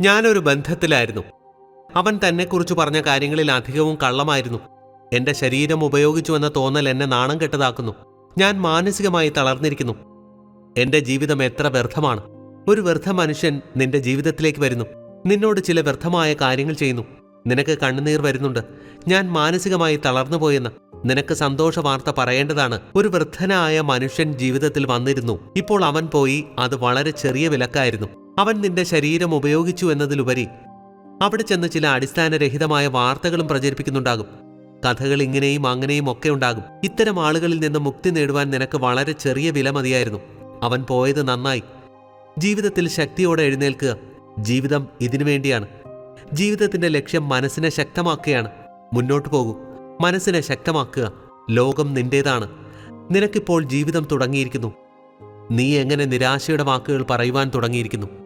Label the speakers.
Speaker 1: ഞാനൊരു ബന്ധത്തിലായിരുന്നു. അവൻ തന്നെക്കുറിച്ച് പറഞ്ഞ കാര്യങ്ങളിൽ അധികവും കള്ളമായിരുന്നു. എന്റെ ശരീരം ഉപയോഗിച്ചുവെന്ന തോന്നൽ എന്നെ നാണം കെട്ടതാക്കുന്നു. ഞാൻ മാനസികമായി തളർന്നിരിക്കുന്നു. എന്റെ ജീവിതം എത്ര വ്യർത്ഥമാണ്. ഒരു വ്യർത്ഥ മനുഷ്യൻ നിന്റെ ജീവിതത്തിലേക്ക് വരുന്നു. നിന്നോട് ചില വ്യർത്ഥമായ കാര്യങ്ങൾ ചെയ്യുന്നു. നിനക്ക് കണ്ണുനീർ വരുന്നുണ്ട്. ഞാൻ മാനസികമായി തളർന്നുപോയെന്ന് നിനക്ക് സന്തോഷ വാർത്ത പറയേണ്ടതാണ്. ഒരു വൃദ്ധനായ മനുഷ്യൻ ജീവിതത്തിൽ വന്നിരുന്നു. ഇപ്പോൾ അവൻ പോയി. അത് വളരെ ചെറിയ വിലക്കായിരുന്നു. അവൻ നിന്റെ ശരീരം ഉപയോഗിച്ചു എന്നതിലുപരി അവിടെ ചെന്ന് ചില അടിസ്ഥാനരഹിതമായ വാർത്തകളും പ്രചരിപ്പിക്കുന്നുണ്ടാകും. കഥകൾ ഇങ്ങനെയും അങ്ങനെയും ഒക്കെ ഉണ്ടാകും. ഇത്തരം ആളുകളിൽ നിന്ന് മുക്തി നേടുവാൻ നിനക്ക് വളരെ ചെറിയ വില മതിയായിരുന്നു. അവൻ പോയത് നന്നായി. ജീവിതത്തിൽ ശക്തിയോടെ എഴുന്നേൽക്കുക. ജീവിതം ഇതിനു വേണ്ടിയാണ്. ജീവിതത്തിന്റെ ലക്ഷ്യം മനസ്സിനെ ശക്തമാക്കുകയാണ്. മുന്നോട്ടു പോകൂ. മനസ്സിനെ ശക്തമാക്കുക. ലോകം നിന്റേതാണ്. നിനക്കിപ്പോൾ ജീവിതം തുടങ്ങിയിരിക്കുന്നു. നീ എങ്ങനെ നിരാശയുടെ വാക്കുകൾ പറയുവാൻ തുടങ്ങിയിരിക്കുന്നു?